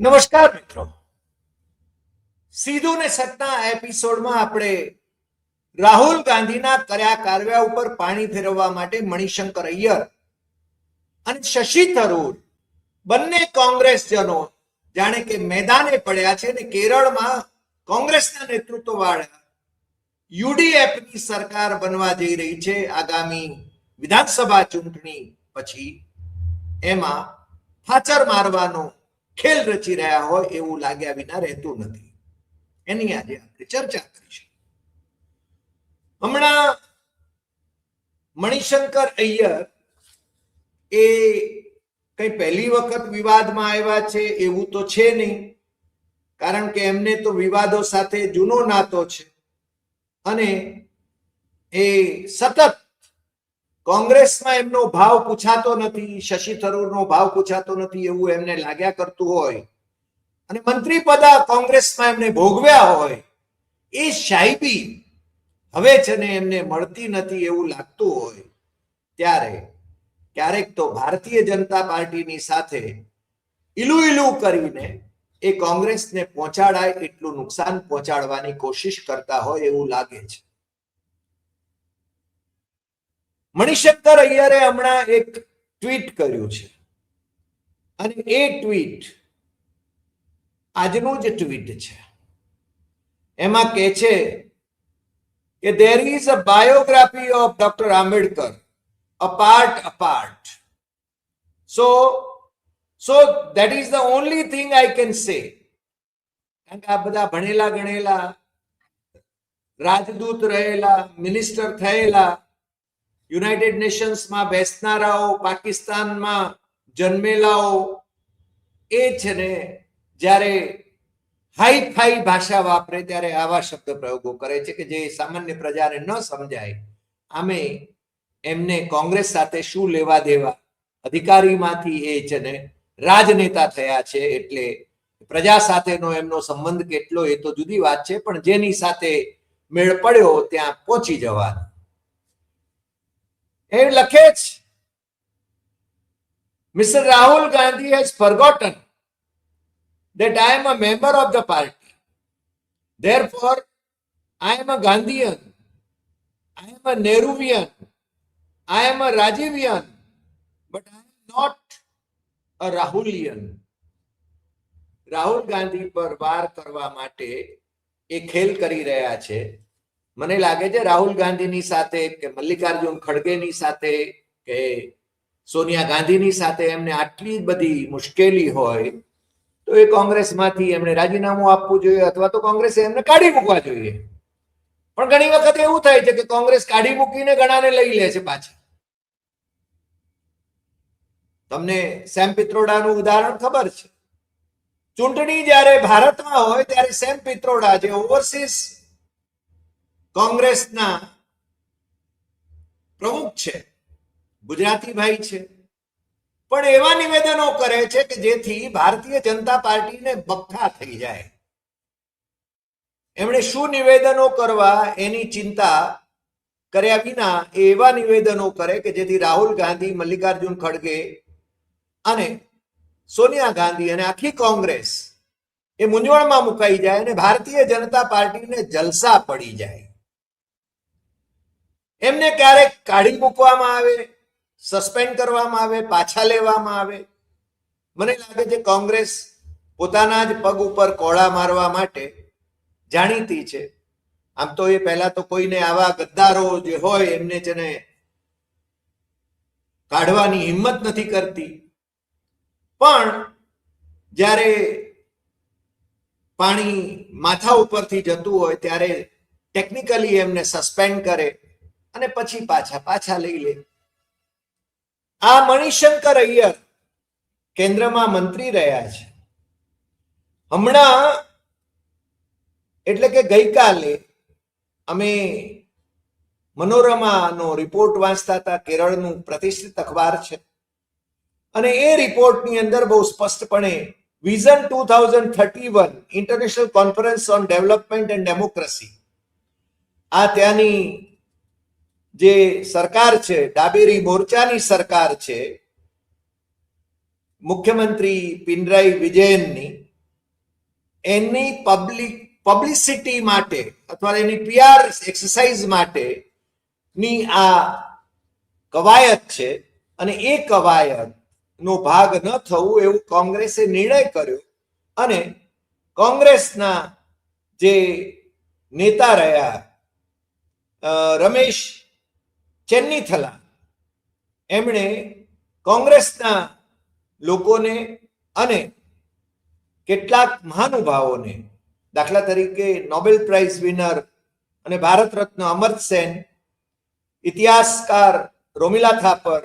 નમસ્કાર મિત્રો. સીધું ને સત્તા એપિસોડમાં આપણે રાહુલ ગાંધીના કર્યા કાર્ય ઉપર પાણી ફેરવવા માટે મણિશંકર અય્યર અને શશી થરૂર, બંને કોંગ્રેસજનો જાણે કે મેદાને પડ્યા છે ને કેરળમાં કોંગ્રેસના નેતૃત્વ વાળા યુડીએફની સરકાર બનવા જઈ રહી છે આગામી વિધાનસભા ચૂંટણી પછી. એમાં ફાચર મારવાનો ખેલ રચી રહ્યા હોય એવું લાગ્યા વિના રહેતું નથી. એની આજે આપણે ચર્ચા કરીશું. હમણાં મણિશંકર અય્યર એ કઈ પહેલી વખત વિવાદમાં આવ્યા છે એવું તો છે નહીં, કારણ કે એમને તો વિવાદો સાથે જૂનો નાતો છે. અને એ સતત કોંગ્રેસમાં એમનો ભાવ પૂછાતો નથી, શશી થરૂરનો ભાવ પૂછાતો નથી એવું એમને લાગ્યા કરતું હોય. અને મંત્રી પદા કોંગ્રેસમાં એમને ભોગવ્યા હોય. એ શાહીબી હવે છે ને એમને મળતી નથી એવું લાગતું હોય. ત્યારે ક્યારેક તો ભારતીય જનતા પાર્ટીની સાથે ઈલું ઇલું કરીને એ કોંગ્રેસને પહોંચાડાય એટલું નુકસાન પહોંચાડવાની કોશિશ કરતા હોય એવું લાગે છે. મણિશંકર અય્યરે હમણાં એક ટ્વીટ કર્યું છે. અને એ ટ્વીટ આજનું જ ટ્વીટ છે. એમાં કે છે કે there is a biography of doctor Ambedkar apart apart so so that is the only thing I can say કારણ કે આ બધા ભણેલા ગણેલા, રાજદૂત રહેલા મિનિસ્ટર થયેલા યુનાઇટેડ નેશન્સમાં બેસનારાઓ, પાકિસ્તાનમાં જન્મેલાઓ, એ છે ને જ્યારે હાઈ ફાઈ ભાષા વાપરે ત્યારે આવા શબ્દ પ્રયોગો કરે છે કે જે સામાન્ય પ્રજાને ન સમજાય. આમે એમને કોંગ્રેસ સાથે શું લેવા દેવા? અધિકારીમાંથી એ છે ને રાજનેતા થયા છે એટલે પ્રજા સાથેનો એમનો સંબંધ કેટલો એ તો જુદી વાત છે, પણ જેની સાથે મેળ પડ્યો ત્યાં પહોંચી જવાનું. એ લખે છે Mr. Rahul Gandhi has forgotten that I am a member of the party. Therefore, I am a Gandhian. I am a Nehruvian. I am a Rajivian. But I am not a Rahulian. Rahul Gandhi પર વાર કરવા માટે એ ખેલ કરી રહ્યા છે મને લાગે છે રાહુલ ગાંધીની સાથે કે મલ્લિકાર્જુન ખડગેની સાથે કે સોનિયા ગાંધીની સાથે એમને આટલી બધી મુશ્કેલી હોય, તો એ કોંગ્રેસમાંથી એમણે રાજીનામું આપવું જોઈએ અથવા તો કોંગ્રેસે એમને કાઢી મૂકવા જોઈએ. પણ ઘણી વખત એવું થાય છે કે કોંગ્રેસ કાઢી મૂકીને ઘણાને લઈ લે છે પાછા. તમને સેમ પિત્રોડાનું ઉદાહરણ ખબર છે. ચૂંટણી જ્યારે ભારતમાં હોય ત્યારે સેમ પિત્રોડા જે ઓવરસીઝ કોંગ્રેસના પ્રમુખ છે, ગુજરાતી ભાઈ છે. પણ એવા નિવેદનો કરે છે કે જેથી ભારતીય જનતા પાર્ટીને બખ્ખા થઈ જાય. એમણે શું નિવેદનો કરવા એની ચિંતા કર્યા વિના એવા નિવેદનો કરે કે જેથી રાહુલ ગાંધી, મલ્લિકાર્જુન ખડગે અને સોનિયા ગાંધી અને આખી કોંગ્રેસ એ મૂંઝવણમાં મુકાઈ જાય અને ભારતીય જનતા પાર્ટીને જલસા પડી જાય. એમને ક્યારેક કાઢી મૂકવામાં આવે સસ્પેન્ડ કરવામાં આવે, પાછા લેવામાં આવે? મને લાગે છે કોંગ્રેસ પોતાના જ પગ ઉપર કોળા મારવા માટે જાણીતી છે. આમ તો એ પહેલા તો કોઈને આવા ગદ્દારો જે હોય એમને જેને કાઢવાની હિંમત નથી કરતી. પણ જ્યારે પાણી માથા ઉપરથી જતું હોય ત્યારે ટેકનિકલી એમને સસ્પેન્ડ કરે. અને પછી પાછા પાછા લઈ લે. આ મણિશંકર અય્યર કેન્દ્રમાં મંત્રી રહ્યા છે. હમણાં એટલે કે ગઈકાલે અમે મનોરમાનો રિપોર્ટ વાંચતા હતા, કેરળનું પ્રતિષ્ઠિત અખબાર છે. અને એ રિપોર્ટની અંદર બહુ સ્પષ્ટપણે vision two thousand thirty one international conference on development and democracy. આ ત્યાંની જે સરકાર છે, ડાબેરી મોરચાની સરકાર છે, મુખ્યમંત્રી પિનરાઈ વિજયનની, એની પબ્લિક, પબ્લિસિટી માટે અથવા એની પીઆર એક્સરસાઇઝ માટે ની આ કવાયત છે અને એ કવાયત નો ભાગ ન થવું એવું કોંગ્રેસે નિર્ણય કર્યો અને કોંગ્રેસના જે નેતા રહ્યા રમેશ ચેન્નીથલા એમણે કોંગ્રેસના લોકોને અને કેટલાક મહાનુભાવોને દાખલા તરીકે નોબેલ પ્રાઇઝ વિનર અને Bharat Ratna Amartya Sen, ઇતિહાસકાર Romila Thapar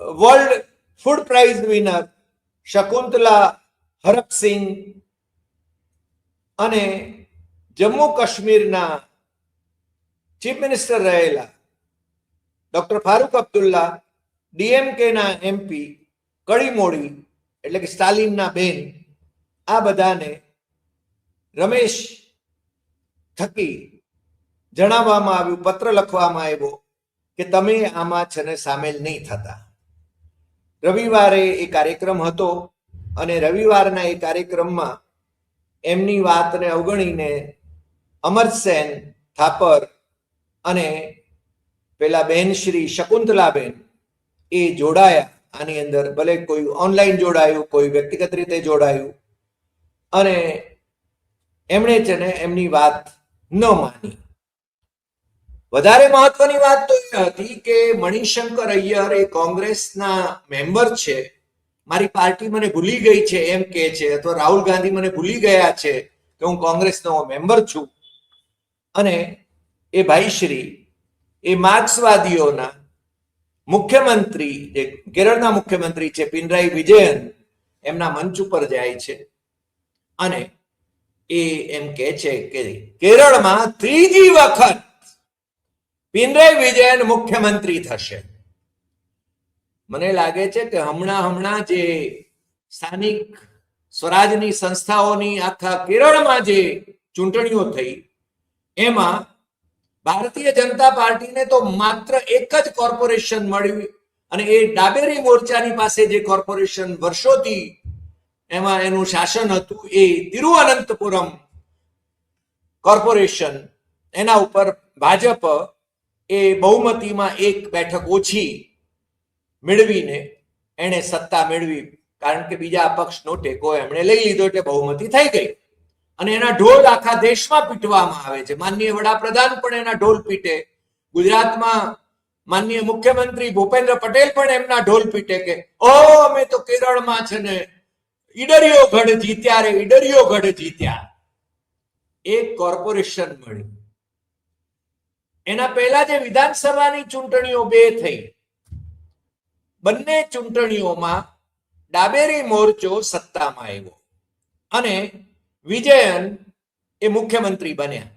world food prize winner Shakuntala હરપસિંહ અને જમ્મુ કાશ્મીરના ચીફ મિનિસ્ટર રહેલા ડોક્ટર ફારૂક અબ્દુલ્લા ડીએમકેના એમપી કડીમોડી એટલે કે સ્ટાલિનના બેન, આ બધાને રમેશ થકી જણાવવામાં આવ્યું, પત્ર લખવામાં આવ્યો કે તમે આમાં છે ને સામેલ નહીં થતા. રવિવારે એ કાર્યક્રમ હતો અને રવિવારના એ કાર્યક્રમમાં એમની વાતને અવગણીને અમરસેન થાપર અને પેલા બેન શ્રી શકુંતલાબેન એ જોડાયા આની અંદર. ભલે કોઈ ઓનલાઈન જોડાયું, કોઈ વ્યક્તિગત રીતે જોડાયું. અને એમણે છે ને એમની વાત ન માની. વધારે મહત્વની વાત તો એ હતી કે મણિશંકર અય્યર એ કોંગ્રેસના મેમ્બર છે. મારી પાર્ટી મને ભૂલી ગઈ છે એમ કે છે અથવા રાહુલ ગાંધી મને ભૂલી ગયા છે કે હું કોંગ્રેસનો મેમ્બર છું. અને એ ભાઈશ્રી એ માર્ક્સવાદીઓના મુખ્યમંત્રી, જે કેરળના મુખ્યમંત્રી છે, પિનરાઈ વિજયન, એમના મંચ ઉપર જાય છે. અને એ એમ કે છે કે કેરળમાં ત્રીજી વખત પિનરાઈ વિજયન મુખ્યમંત્રી થશે. મને લાગે છે કે હમણાં હમણાં જે સ્થાનિક સ્વરાજની સંસ્થાઓની આખા કેરળમાં જે ચૂંટણીઓ થઈ, એમાં ભારતીય જનતા પાર્ટીને તો માત્ર એક જ કોર્પોરેશન મળ્યું અને એ ડાબેરી મોરચાની પાસે જે કોર્પોરેશન વર્ષોથી એમાં એનું શાસન હતું, એ તિરુઅનંતપુરમ કોર્પોરેશન, એના ઉપર ભાજપ એ બહુમતીમાં એક બેઠક ઓછી મેળવીને એણે સત્તા મેળવી, કારણ કે બીજા પક્ષનો ટેકો એમણે લઈ લીધો એટલે બહુમતી થઈ ગઈ. અને એના ઢોલ આખા દેશમાં પીટવામાં આવે છે. માનનીય વડાપ્રધાન પણ એના ઢોલ પીટે. ગુજરાતમાં માનનીય મુખ્યમંત્રી ભૂપેન્દ્ર પટેલ પણ એમના ઢોલ પીટે કે, ઓ, અમે તો કેરળમાં છે ને, ઈડરિયો ગઢ જીત્યા રે, ઈડરિયો ગઢ જીત્યા. એક કોર્પોરેશન મળ્યું. એના પહેલા જે વિધાનસભાની ચૂંટણીઓ બે થઈ. બંને ચૂંટણીઓમાં ડાબેરી મોરચો સત્તામાં આવ્યો. અને વિજયન એ મુખ્યમંત્રી બન્યા.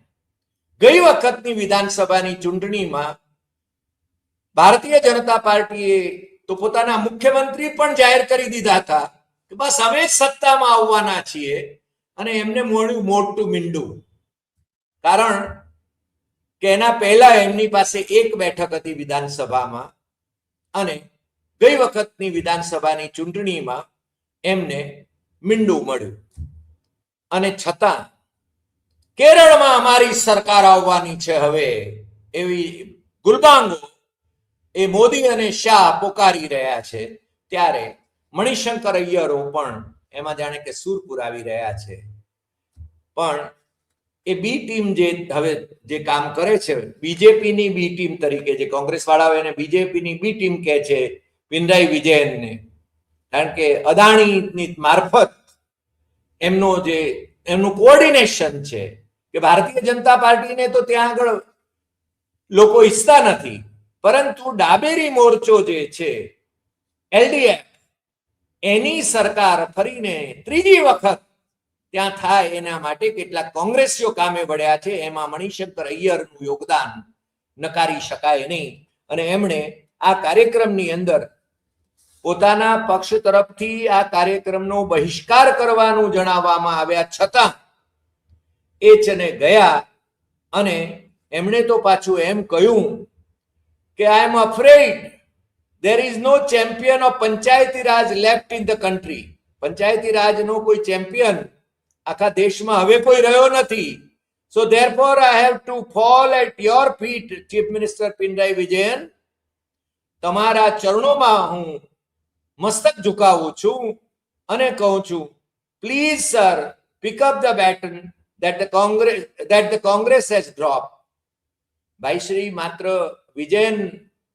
ગઈ વખતની વિધાનસભાની ચૂંટણીમાં ભારતીય જનતા પાર્ટીએ તો પોતાના મુખ્યમંત્રી પણ જાહેર કરી દીધા હતા કે બસ અમે જ સત્તામાં આવવાના છીએ અને એમને મળ્યું મોટું મીંડું. કારણ કે એના પહેલા એમની પાસે એક બેઠક હતી વિધાનસભામાં અને ગઈ વખતની વિધાનસભાની ચૂંટણીમાં એમને મીંડું મળ્યું. અને છતાં કેરળમાં અમારી સરકાર આવવાની છે હવે. એવી ગુલબાંગો એ મોદી અને શાહ પોકારી રહ્યા છે. ત્યારે મણિશંકર અય્યરો પણ એમાં જાણે કે સૂર પુરાવી રહ્યા છે. પણ એ બી ટીમ જે હવે જે કામ કરે છે, બીજેપીની બી ટીમ તરીકે જે કોંગ્રેસ વાળાઓ એને બીજેપીની બી ટીમ કહે છે, પિનરાઈ વિજયનને. કારણ કે અદાણીની મારફત એમનો જે, એમનું કોઓર્ડિનેશન છે કે ભારતીય જનતા પાર્ટીને તો ત્યાં આગળ લોકો ઈચ્છતા નથી. પરંતુ ડાબેરી મોરચો જે છે, એલડીએફ, એની સરકાર ફરીને ત્રીજી વખત ત્યાં થાય એના માટે કેટલાક કોંગ્રેસીઓ કામે વળ્યા છે. એમાં મણિશંકર અય્યરનું યોગદાન નકારી શકાય નહીં. અને એમણે આ કાર્યક્રમની અંદર પોતાના પક્ષ તરફથી આ કાર્યક્રમનો બહિષ્કાર કરવાનું જણાવવામાં આવ્યા છતાં એ છે ને ગયા અને એમણે તો પાછું એમ કહ્યું કે I am afraid there is no champion of panchayati raj left in the country panchayati રાજનો કોઈ ચેમ્પિયન આખા દેશમાં હવે કોઈ રહ્યો નથી. So therefore I have to fall at your feet chief minister Pinarayi Vijayan તમારા ચરણોમાં હું મસ્તક ઝુકાવું છું અને કહું છું please sir pick up the baton that the Congress has dropped. ભાઈ, શ્રી માત્ર વિજયન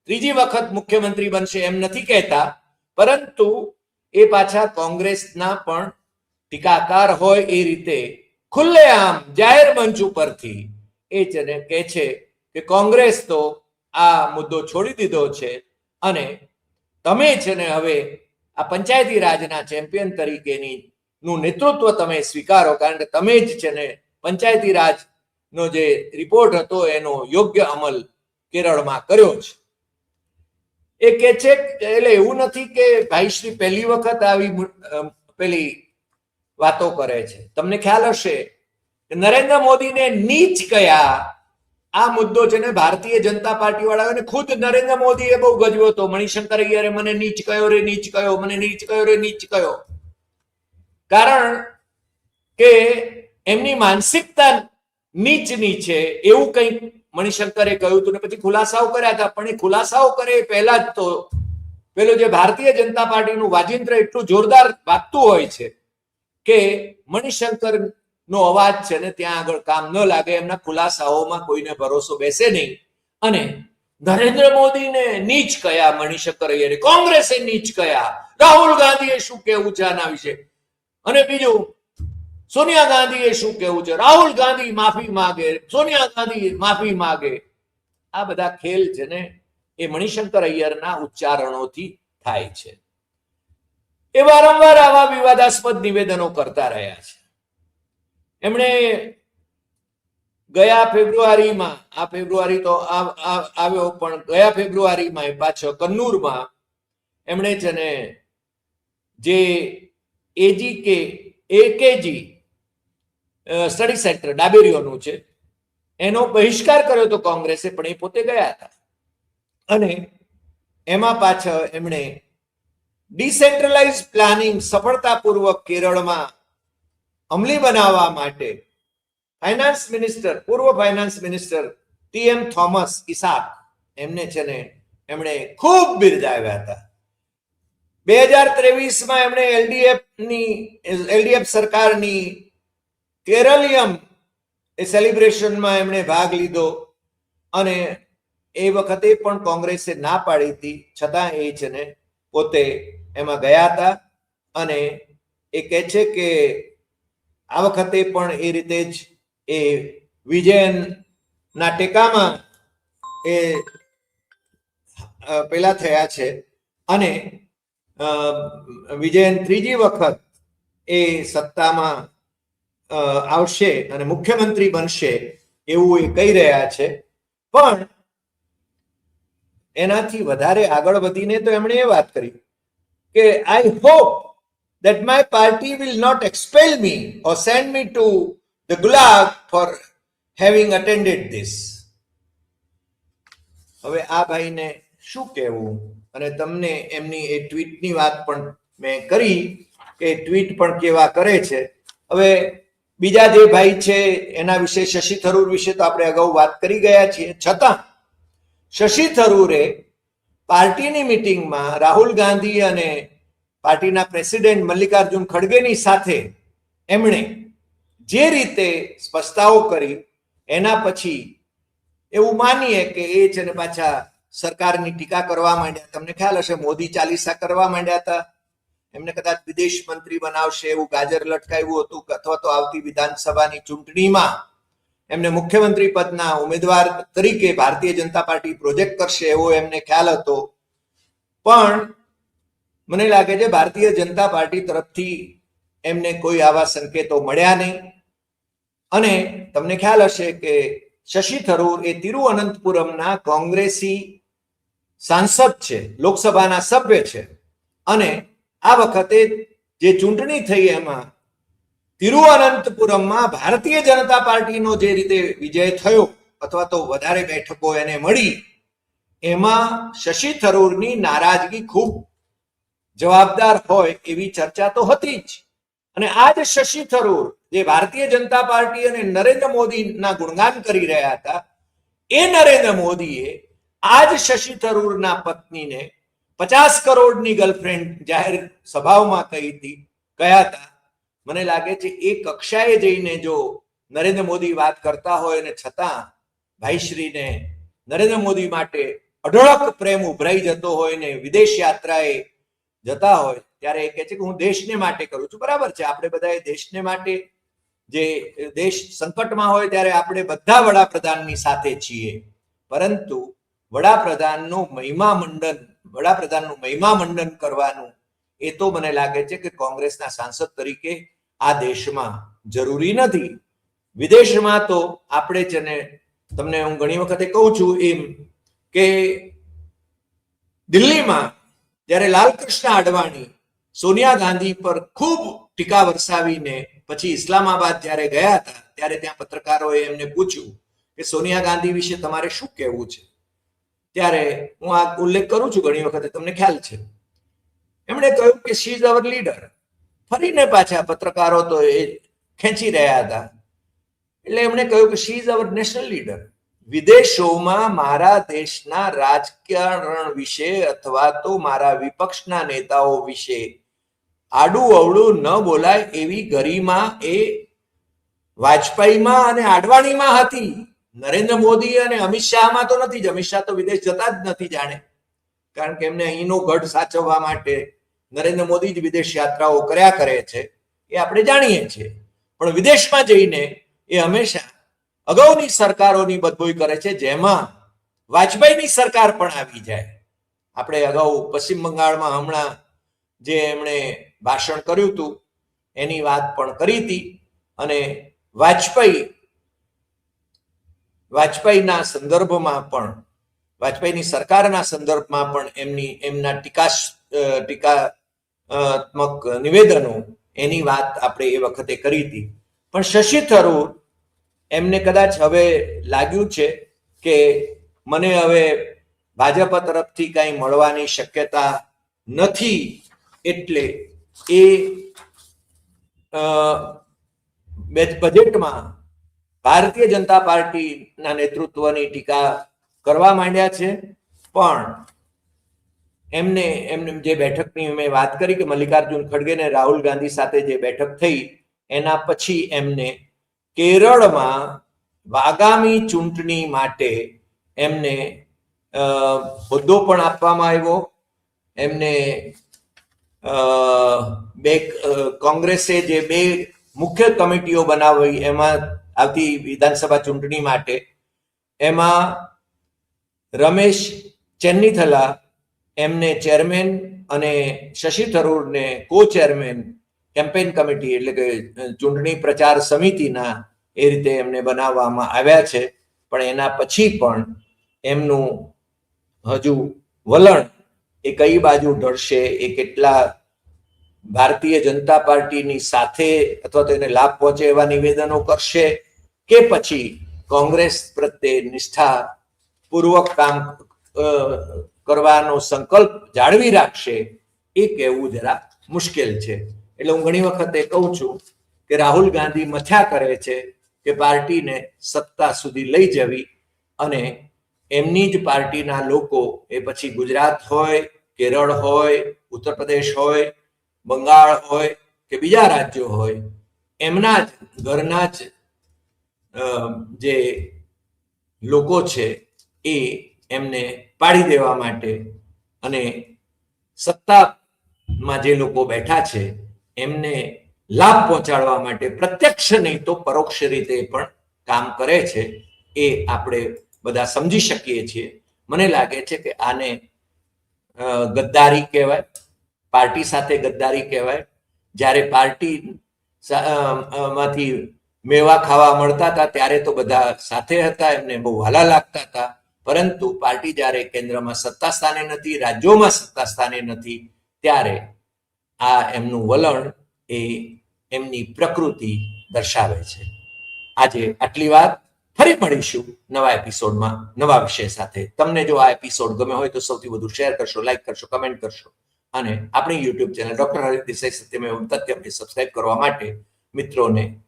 ત્રીજી વખત મુખ્યમંત્રી બનશે એમ નથી કહેતા, પરંતુ એ પાછા કોંગ્રેસના પણ ટીકાકાર હોય એ રીતે ખુલ્લેઆમ જાહેર મંચ ઉપરથી એ જને કહે છે કે કોંગ્રેસ તો આ મુદ્દો છોડી દીધો છે અને તમે છે ને હવે આ પંચાયતી રાજના ચેમ્પિયન તરીકેની નું નેતૃત્વ તમે સ્વીકારો, કારણ કે તમે જ છે ને પંચાયતી રાજ નો જે રિપોર્ટ હતો એનો યોગ્ય અમલ કેરળમાં કર્યો છે. એ કે છે એટલે એવું નથી કે ભાઈશ્રી પહેલી વખત આવી પેલી વાતો કરે છે. તમને ખ્યાલ હશે નરેન્દ્ર મોદીને નીચ કયા આ મુદ્દો છે ને ભારતીય જનતા પાર્ટી વાળાઓને ખુદ નરેન્દ્ર મોદીએ બહુ ગજવ્યો હતો. મણિશંકર અય્યરે મને નીચ કયો રે, નીચ કયો? મને નીચ કયો રે, નીચ કયો? કારણ કે એમની માનસિકતા નીચની છે. એવું કંઈક મણિશંકરે કહ્યું હતું ને પછી ખુલાસાઓ કર્યા હતા. પણ એ ખુલાસાઓ કરે એ પહેલા જ તો પેલું જે ભારતીય જનતા પાર્ટીનું વાજિંત્ર એટલું જોરદાર વાગતું હોય છે કે મણિશંકર નો અવાજ છે ને ત્યાં આગળ કામ ન લાગે, એમના ખુલાસાઓમાં કોઈને ભરોસો બેસે નહીં. અને નરેન્દ્ર મોદીને નીચ કયા મણિશંકર અય્યરે કોંગ્રેસે નીચ કયા? રાહુલ ગાંધીએ શું કહેવું છે આના વિશે? અને બીજું, સોનિયા ગાંધીએ શું કહેવું છે? રાહુલ ગાંધી માફી માગે, સોનિયા ગાંધી માફી માગે. આ બધા ખેલ છે ને, એ મણિશંકર અય્યરના ઉચ્ચારણોથી થાય છે. એ વારંવાર આવા વિવાદાસ્પદ નિવેદનો કરતા રહ્યા છે. એમણે ગયા ફેબ્રુઆરીમાં, આ ફેબ્રુઆરી તો આવ્યો, પણ ગયા ફેબ્રુઆરીમાં પાછો કન્નૂરમાં એમણે છે ને જે એજી કે એકેજી સ્ટડી સેન્ટર ડાબેરીઓનું છે, એનો બહિષ્કાર કર્યો હતો કોંગ્રેસે, પણ એ પોતે ગયા હતા. અને એમાં પાછળ એમણે ડિસેન્ટ્રલાઇઝ પ્લાનિંગ સફળતાપૂર્વક કેરળમાં અમલી બનાવવા માટે ફાઇનાન્સ મિનિસ્ટર પૂર્વ finance minister T M Thomas Isaac એમને છે ને એમણે ખૂબ બિરદાવ્યા હતા. બે હજાર ત્રેવીસમાં એમણે એલડીએફની એલડીએફ સરકારની કેરલિયમ એ સેલિબ્રેશનમાં એમણે ભાગ લીધો અને એ વખતે પણ કોંગ્રેસે ના પાડી હતી. છતાં એ છે ને પોતે એમાં ગયા હતા અને એ કહે છે કે આ વખતે પણ એ રીતે જ એ વિજયન ટેકામાં એ પેલા થયા છે. અને વિજયન ત્રીજી વખત એ સત્તામાં આવશે અને મુખ્યમંત્રી બનશે એવું એ કહી રહ્યા છે. પણ એનાથી વધારે આગળ વધીને તો એમણે એ વાત કરી કે I hope that my party will not expel me or send me to the gulag for having attended this. હવે આ ભાઈને શું કહેવું? અને તમને એમની એ ટ્વીટની વાત પણ મેં કરી કે ટ્વીટ પણ કેવા કરે છે. હવે બીજા જે ભાઈ છે, એના વિશે શશી થરૂર વિશે તો આપણે અગાઉ વાત કરી ગયા છીએ. છતાં, શશી થરૂરે પાર્ટીની મિટિંગમાં રાહુલ ગાંધી અને પાર્ટીના પ્રેસિડેન્ટ મલ્લિકાર્જુન ખડગેની સાથે એમણે જે રીતે સ્પષ્ટતાઓ કરી, એના પછી એવું માનીએ કે એ છે ને પાછા સરકારની ટીકા કરવા માંડ્યા. તમને ખ્યાલ હશે, મોદી ચાલીસા કરવા માંડ્યા હતા. એમને કદાચ વિદેશ મંત્રી બનાવશે એવું ગાજર લટકાવ્યું હતું અથવા તો આવતી વિધાનસભાની ચૂંટણીમાં એમને મુખ્યમંત્રી પદના ઉમેદવાર તરીકે ભારતીય જનતા પાર્ટી પ્રોજેક્ટ કરશે એવો એમને ખ્યાલ હતો. પણ મને લાગે છે ભારતીય જનતા પાર્ટી તરફથી એમને કોઈ આવા સંકેતો મળ્યા નહીં. અને તમને ખ્યાલ હશે કે શશી થરૂર એ તિરુઅનંતપુરમના કોંગ્રેસી સાંસદ છે, લોકસભાના સભ્ય છે. અને આ વખતે જે ચૂંટણી થઈ એમાં તિરુઅનંતપુરમમાં ભારતીય જનતા પાર્ટીનો જે રીતે વિજય થયો અથવા તો વધારે બેઠકો એને મળી, એમાં શશી થરૂરની નારાજગી ખૂબ જવાબદાર હોય એવી ચર્ચા તો હતી જ. અને આજ શશી થરૂર, જે ભારતીય જનતા પાર્ટી અને નરેન્દ્ર મોદીના ગુણગાન કરી રહ્યા હતા, એ નરેન્દ્ર મોદીએ આજ શશી થરૂરના પત્નીને પચાસ કરોડની ગર્લફ્રેન્ડ જાહેર સભાઓમાં કહી હતી કહ્યા હતા. મને લાગે છે એ કક્ષાએ જઈને જો નરેન્દ્ર મોદી વાત કરતા હોય અને છતાં ભાઈશ્રીને નરેન્દ્ર મોદી માટે અઢળક પ્રેમ ઉભરાઈ જતો હોય ને વિદેશ યાત્રાએ જતા હોય, ત્યારે એ કહે છે કે હું દેશને માટે કરું છું. બરાબર છે, આપણે બધાએ દેશને માટે જે દેશ સંકટમાં હોય ત્યારે આપણે બધા વડાપ્રધાનની સાથે છીએ. પરંતુ વડાપ્રધાનનું મહિમા મંડન વડાપ્રધાનનું મહિમા મંડન કરવાનું એ તો મને લાગે છે કે કોંગ્રેસના સાંસદ તરીકે આ દેશમાં જરૂરી નથી. વિદેશમાં તો આપણે છે ને તમને હું ઘણી વખતે કહું છું એમ કે દિલ્હીમાં જ્યારે લાલકૃષ્ણ અડવાણી સોનિયા ગાંધી પર ખૂબ ટીકા વરસાવીને પછી ઇસ્લામાબાદ જ્યારે ગયા હતા, ત્યારે ત્યાં પત્રકારોએ એમને પૂછ્યું કે સોનિયા ગાંધી વિશે તમારે શું કહેવું છે? ત્યારે હું આ ઉલ્લેખ કરું છું ઘણી વખતે, તમને ખ્યાલ છે. એમણે કહ્યું કે શી ઇઝ અવર લીડર ફરીને પાછા પત્રકારો તો એ ખેંચી રહ્યા હતા. એટલે એમણે કહ્યું કે she is our national leader વિદેશોમાં મારા દેશના રાજકારણ વિશે અથવા તો મારા વિપક્ષના નેતાઓ વિશે. આડું અવળું ન બોલાય એવી ગરિમા એ વાજપેયીમાં અને આડવાણીમાં હતી. નરેન્દ્ર મોદી અને અમિત શાહમાં તો નથી જ. અમિત શાહ તો વિદેશ જતા જ નથી જાણે. કારણ કે એમને અહીંનો ગઢ સાચવવા માટે નરેન્દ્ર મોદી જ વિદેશ યાત્રાઓ કર્યા કરે છે. એ આપણે જાણીએ છીએ. પણ વિદેશમાં જઈને એ હંમેશા અગાઉની સરકારોની બદબોઈ કરે છે, જેમાં વાજપેયીની સરકાર પણ આવી જાય. આપણે અગાઉ પશ્ચિમ બંગાળમાં હમણાં જે એમણે ભાષણ કર્યું હતું, એની વાત પણ કરી હતી અને વાજપેયી, વાજપેયીના સંદર્ભમાં પણ, વાજપેયીની સરકારના સંદર્ભમાં પણ એમની, એમના ટીકા ટીકાત્મક નિવેદનો એની વાત આપણે એ વખતે કરી હતી. પણ શશી થરૂર એમને કદાચ હવે લાગ્યું છે કે મને હવે ભાજપ તરફથી કઈ મળવાની શક્યતા નથી એટલે એ બજેટમાં ભારતીય જનતા પાર્ટીના નેતૃત્વની ટીકા કરવા માંડ્યા છે. પણ એમને એમને જે બેઠકની મેં વાત કરી કે મલ્લિકાર્જુન ખડગે ને રાહુલ ગાંધી સાથે જે બેઠક થઈ, એના પછી એમને કેરળમાં આગામી ચૂંટણી માટે એમને હોદ્દો પણ આપવામાં આવ્યો. એમને બે કોંગ્રેસે જે બે મુખ્ય કમિટીઓ બનાવી, એમાં આવતી વિધાનસભા ચૂંટણી માટે, એમાં રમેશ ચેન્નીથલા, એમને ચેરમેન અને શશી થરૂરને કો ચેરમેન કેમ્પેન કમિટી એટલે કે ચૂંટણી પ્રચાર સમિતિના એ રીતે એમને બનાવવામાં આવ્યા છે. પણ એના પછી પણ એમનું હજુ વલણ એ કઈ બાજુ ઢળશે, એ કેટલા ભારતીય જનતા પાર્ટીની સાથે અથવા તો એને લાભ પહોંચે એવા નિવેદનો કરશે કે પછી કોંગ્રેસ પ્રત્યે નિષ્ઠા પૂર્વક કામ કરવાનો સંકલ્પ જાળવી રાખશે, એ કહેવું જરા મુશ્કેલ છે. એટલે હું ઘણી વખતે કહું છું કે રાહુલ ગાંધી મથ્યા કરે છે કે પાર્ટીને સત્તા સુધી લઈ જવી અને એમની જ પાર્ટીના લોકો એ પછી ગુજરાત હોય, કેરળ હોય ઉત્તર પ્રદેશ હોય, બંગાળ હોય કે બીજા રાજ્યો હોય, એમના જ ઘરના જ જે લોકો છે એ એમને પાડી દેવા માટે અને સત્તામાં જે લોકો બેઠા છે એમને લાભ પહોંચાડવા માટે પ્રત્યક્ષ નહીં તો પરોક્ષ રીતે પણ કામ કરે છે. એ આપણે બધા સમજી શકીએ છીએ. મને લાગે છે કે આને ગદ્દારી કહેવાય, પાર્ટી સાથે ગદ્દારી કહેવાય. જ્યારે પાર્ટી માંથી મેવા ખાવા મળતા હતા, ત્યારે તો બધા સાથે હતા, એમને બહુ વાલા લાગતા હતા. પરંતુ પાર્ટી જ્યારે કેન્દ્રમાં સત્તા સ્થાને નથી, રાજ્યોમાં સત્તા સ્થાને નથી, ત્યારે આ એમનું વલણ એ એમની પ્રકૃતિ દર્શાવે છે. આજે આટલી વાત ફરી મળીશું નવા એપિસોડમાં નવા વિષય સાથે. તમને જો આ એપિસોડ ગમે હોય તો સૌથી વધુ શેર કરશો, લાઈક કરશો, કમેન્ટ કરશો. અને આપણી YouTube channel doctor Hari Desai Satyamev તથ્યમને સબસ્ક્રાઇબ કરવા માટે મિત્રોને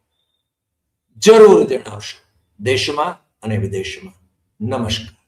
જરૂર જણાવશો. દેશમાં અને વિદેશમાં. નમસ્કાર.